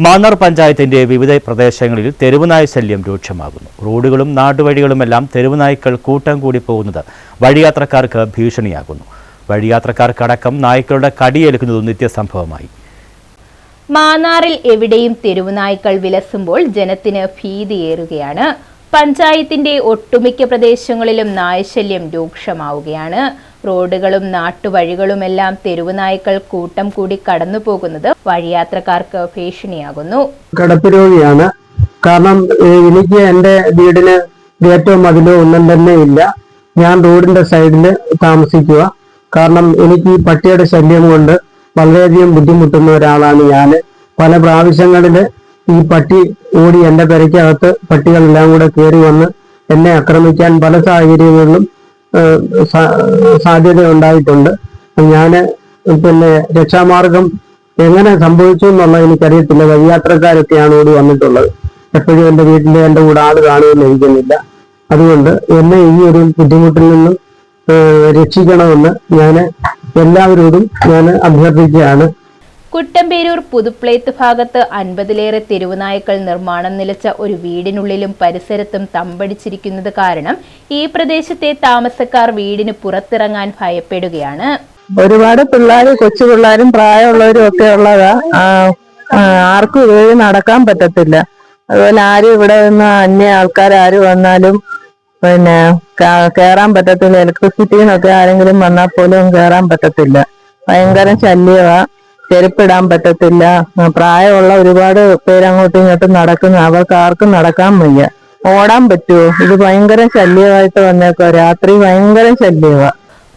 മാന്നാർ പഞ്ചായത്തിന്റെ വിവിധ പ്രദേശങ്ങളിൽ തെരുവുനായ ശല്യം രൂക്ഷമാകുന്നു. റോഡുകളും നാട്ടുവഴികളുമെല്ലാം തെരുവുനായ്ക്കൾ കൂട്ടം കൂടി പോകുന്നത് വഴിയാത്രക്കാർക്ക് ഭീഷണിയാകുന്നു. വഴിയാത്രക്കാർക്കടക്കം നായ്ക്കളുടെ കടിയേൽക്കുന്നതും നിത്യസംഭവമായി. മാന്നാറിൽ എവിടെയും തെരുവുനായ്ക്കൾ വിലസുമ്പോൾ ജനത്തിന് ഭീതിയേറുകയാണ്. പഞ്ചായത്തിന്റെ ഒട്ടുമിക്ക പ്രദേശങ്ങളിലും നായശല്യം രൂക്ഷമാവുകയാണ്. റോഡുകളും നാട്ടുവഴികളുമെല്ലാം തെരുവുനായ്ക്കൾ കൂട്ടം കൂടി കടന്നു പോകുന്നത് വഴിയാത്രക്കാർക്ക് ഭീഷണിയാകുന്നു. കടപ്പ് രോഗിയാണ്. കാരണം എനിക്ക് എന്റെ വീടിന് ഗേറ്റോ മതിലോ ഒന്നും തന്നെ ഇല്ല. ഞാൻ റോഡിന്റെ സൈഡിൽ താമസിക്കുക. കാരണം എനിക്ക് ഈ പട്ടിയുടെ ശല്യം കൊണ്ട് വളരെയധികം ബുദ്ധിമുട്ടുന്ന ഒരാളാണ് ഞാൻ പല പ്രാവശ്യങ്ങളിൽ ഈ പട്ടി ഓടി എന്റെ പെരയ്ക്കകത്ത് പട്ടികളെല്ലാം കൂടെ കയറി വന്ന് എന്നെ ആക്രമിക്കാൻ പല സാഹചര്യങ്ങളിലും സാധ്യത ഉണ്ടായിട്ടുണ്ട്. ഞാൻ പിന്നെ രക്ഷാമാർഗം എങ്ങനെ സംഭവിച്ചു എന്നുള്ളത് എനിക്കറിയത്തില്ല. വഴിയാത്രക്കാരൊക്കെയാണ് ഓടി വന്നിട്ടുള്ളത്. എപ്പോഴും എന്റെ വീട്ടിൽ എന്റെ കൂടെ ആൾ കാണുമെന്ന് ഇരിക്കുന്നില്ല അതുകൊണ്ട് എന്നെ ഈ ഒരു ബുദ്ധിമുട്ടിൽ നിന്നും രക്ഷിക്കണമെന്ന് ഞാൻ എല്ലാവരോടും ഞാൻ അഭ്യർത്ഥിക്കുകയാണ്. കുട്ടമ്പേരൂർ പുതുപ്ലേത്ത് ഭാഗത്ത് അൻപതിലേറെ തെരുവുനായ്ക്കൾ നിർമ്മാണം നിലച്ച ഒരു വീടിനുള്ളിലും പരിസരത്തും തമ്പടിച്ചിരിക്കുന്നത് കാരണം ഈ പ്രദേശത്തെ താമസക്കാർ വീടിന് പുറത്തിറങ്ങാൻ ഭയപ്പെടുകയാണ്. ഒരുപാട് പിള്ളേരും കൊച്ചു പിള്ളേരും പ്രായമുള്ളവരും ഒക്കെ ഉള്ളതാ. ആർക്കും ഇതുവഴി നടക്കാൻ പറ്റത്തില്ല. അതുപോലെ ആരും ഇവിടെ നിന്ന് അന്യ ആൾക്കാർ ആര് വന്നാലും പിന്നെ കയറാൻ പറ്റത്തില്ല. ഇലക്ട്രിസിറ്റിന്നൊക്കെ ആരെങ്കിലും വന്നാൽ പോലും കയറാൻ പറ്റത്തില്ല. ഭയങ്കര ശല്യമാ ചെരുപ്പിടാൻ പറ്റത്തില്ല. പ്രായമുള്ള ഒരുപാട് പേരങ്ങോട്ടും ഇങ്ങോട്ടും നടക്കുന്നു. അവർക്ക് ആർക്കും നടക്കാൻ വയ്യ. ഓടാൻ പറ്റുമോ ഇത് ഭയങ്കര ശല്യമായിട്ട് വന്നേക്കോ രാത്രി ഭയങ്കര ശല്യമാ.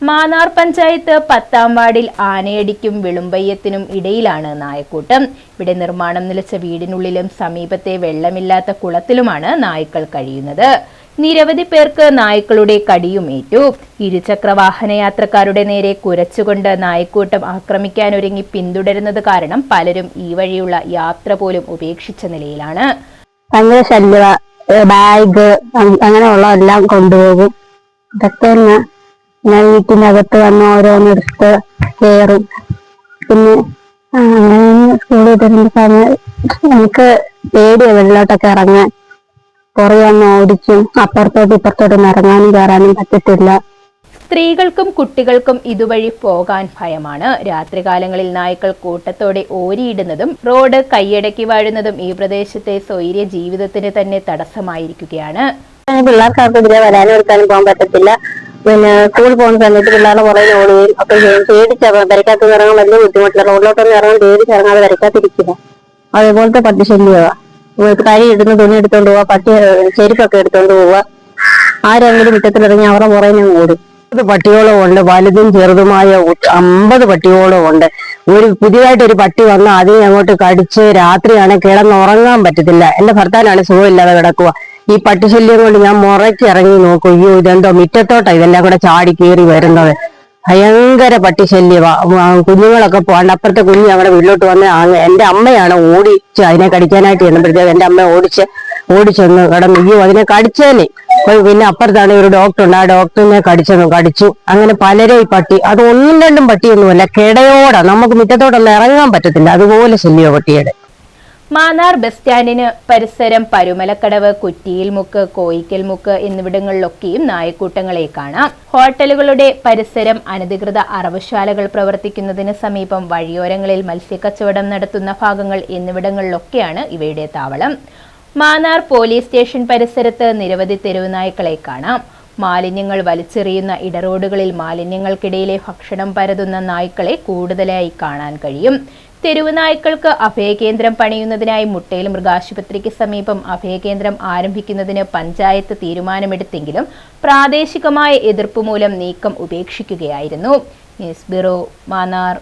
മാന്നാർ പഞ്ചായത്ത് പത്താം വാർഡിൽ ആനയടിക്കും വിളുമ്പയ്യത്തിനും ഇടയിലാണ് നായക്കൂട്ടം. ഇവിടെ നിർമ്മാണം നിലച്ച വീടിനുള്ളിലും സമീപത്തെ വെള്ളമില്ലാത്ത കുളത്തിലുമാണ് നായ്ക്കൾ കഴിയുന്നത്. നിരവധി പേർക്ക് നായ്ക്കളുടെ കടിയുമേറ്റു. ഇരുചക്ര വാഹന യാത്രക്കാരുടെ നേരെ കുരച്ചുകൊണ്ട് നായ്ക്കൂട്ടം ആക്രമിക്കാനൊരുങ്ങി പിന്തുടരുന്നത് കാരണം പലരും ഈ വഴിയുള്ള യാത്ര പോലും ഉപേക്ഷിച്ച നിലയിലാണ്. ഭയങ്കര ശല്യവ. ബാഗ് അങ്ങനെയുള്ള എല്ലാം കൊണ്ടുപോകും. ഇതൊക്കെ തന്നെ ഞാൻ വീട്ടിനകത്ത് വന്ന് ഓരോന്നെടുത്ത് കയറും. പിന്നെ അങ്ങനെ സ്കൂളിൽ തരുന്ന സമയം എനിക്ക് പേടിയാണ് വെള്ളോട്ടൊക്കെ ഇറങ്ങാൻ. അങ്ങ് ഓടിക്കും അപ്പുറത്തോട്ട് ഇപ്പുറത്തോട്ടും ഇറങ്ങാനും കയറാനും പറ്റത്തില്ല. സ്ത്രീകൾക്കും കുട്ടികൾക്കും ഇതുവഴി പോകാൻ ഭയമാണ്. രാത്രികാലങ്ങളിൽ നായ്ക്കൾ കൂട്ടത്തോടെ ഓരിയിടുന്നതും റോഡ് കൈയടക്കി വാഴുന്നതും ഈ പ്രദേശത്തെ സ്വൈര്യ ജീവിതത്തിന് തന്നെ തടസ്സമായിരിക്കുകയാണ്. പിള്ളേർക്കാർക്കെതിരെ വരാനും എടുക്കാനും പോകാൻ പറ്റത്തില്ല. പിന്നെ സ്കൂളിൽ പോകുന്ന സമയത്ത് പിള്ളേരുടെ പുറകെ ഓടുകയും ഒക്കെ ചെയ്യും. പേടിച്ച വരയ്ക്കാത്ത ഇറങ്ങാൻ വലിയ ബുദ്ധിമുട്ടില്ല. റോഡിലോട്ടൊന്നും ഇറങ്ങാൻ പേടിച്ചിറങ്ങാതെ വരയ്ക്കാത്തിരിക്കില്ല അതേപോലത്തെ പട്ടി ശല്യമാ കരി ഇടുന്ന തുണി എടുത്തോണ്ട് പോവാ പട്ടി ചെരുപ്പൊക്കെ എടുത്തോണ്ട് പോവാ. ആരെങ്കിലും മുറ്റത്തിലിറങ്ങി അവരുടെ പുറകെ ഓടും. അമ്പത് പട്ടിയോളം ഉണ്ട് വലുതും ചെറുതുമായ അമ്പത് പട്ടിയോളം ഉണ്ട്. ഒരു പുതിയതായിട്ട് ഒരു പട്ടി വന്ന് അതിനെ അങ്ങോട്ട് കടിച്ച് രാത്രിയാണ് കിടന്നുറങ്ങാൻ പറ്റത്തില്ല. എന്റെ ഭർത്താവിനാണ് സുഖമില്ലാതെ കിടക്കുക. ഈ പട്ടിശല്യം കൊണ്ട് ഞാൻ മുറയ്ക്ക് ഇറങ്ങി നോക്കും. അയ്യോ ഇതെന്തോ മുറ്റത്തോട്ടാ ഇതെല്ലാം കൂടെ ചാടി കയറി വരുന്നത്. ഭയങ്കര പട്ടിശല്യമാ കുഞ്ഞുങ്ങളൊക്കെ പോകണ്ട അപ്പുറത്തെ കുഞ്ഞ് ഞങ്ങളുടെ വീട്ടിലോട്ട് വന്ന് എന്റെ അമ്മയാണ് ഓടിച്ച് അതിനെ കടിക്കാനായിട്ട് ചെന്നപ്പോഴത്തേക്ക് എന്റെ അമ്മ ഓടിച്ച് ഓടിച്ചൊന്ന് കിടന്നു. അയ്യോ അതിനെ കടിച്ചേനെ. പിന്നെ അപ്പുറത്താണ് ഒരു ഡോക്ടർ ഉണ്ട്. ആ ഡോക്ടറിനെ കടിച്ചെന്നു കടിച്ചു. അങ്ങനെ പലരെ ഈ പട്ടി അത് ഒന്നും രണ്ടും പട്ടിയൊന്നുമല്ല കിടയോടാ. നമുക്ക് മുറ്റത്തോട്ടൊന്നും ഇറങ്ങാൻ പറ്റത്തില്ല. അതുപോലെ ശല്യോ പട്ടിയുടെ. മാന്നാർ ബസ് സ്റ്റാൻഡിന് പരിസരം പരുമലക്കടവ് കുറ്റിയിൽമുക്ക് കോയിക്കൽമുക്ക് എന്നിവിടങ്ങളിലൊക്കെയും നായക്കൂട്ടങ്ങളെ കാണാം. ഹോട്ടലുകളുടെ പരിസരം അനധികൃത അറവുശാലകൾ പ്രവർത്തിക്കുന്നതിന് സമീപം വഴിയോരങ്ങളിൽ മത്സ്യക്കച്ചവടം നടത്തുന്ന ഭാഗങ്ങൾ എന്നിവിടങ്ങളിലൊക്കെയാണ് ഇവയുടെ താവളം. മാന്നാർ പോലീസ് സ്റ്റേഷൻ പരിസരത്ത് നിരവധി തെരുവുനായ്ക്കളെ കാണാം. മാലിന്യങ്ങൾ വലിച്ചെറിയുന്ന ഇടറോഡുകളിൽ മാലിന്യങ്ങൾക്കിടയിലെ ഭക്ഷണം പരതുന്ന നായ്ക്കളെ കൂടുതലായി കാണാൻ കഴിയും. തെരുവുനായ്ക്കൾക്ക് അഭയകേന്ദ്രം പണിയുന്നതിനായി മുട്ടയിൽ മൃഗാശുപത്രിക്ക് സമീപം അഭയകേന്ദ്രം ആരംഭിക്കുന്നതിന് പഞ്ചായത്ത് തീരുമാനമെടുത്തെങ്കിലും പ്രാദേശികമായ എതിർപ്പ് മൂലം നീക്കം ഉപേക്ഷിക്കുകയായിരുന്നു. News bureau Mannar.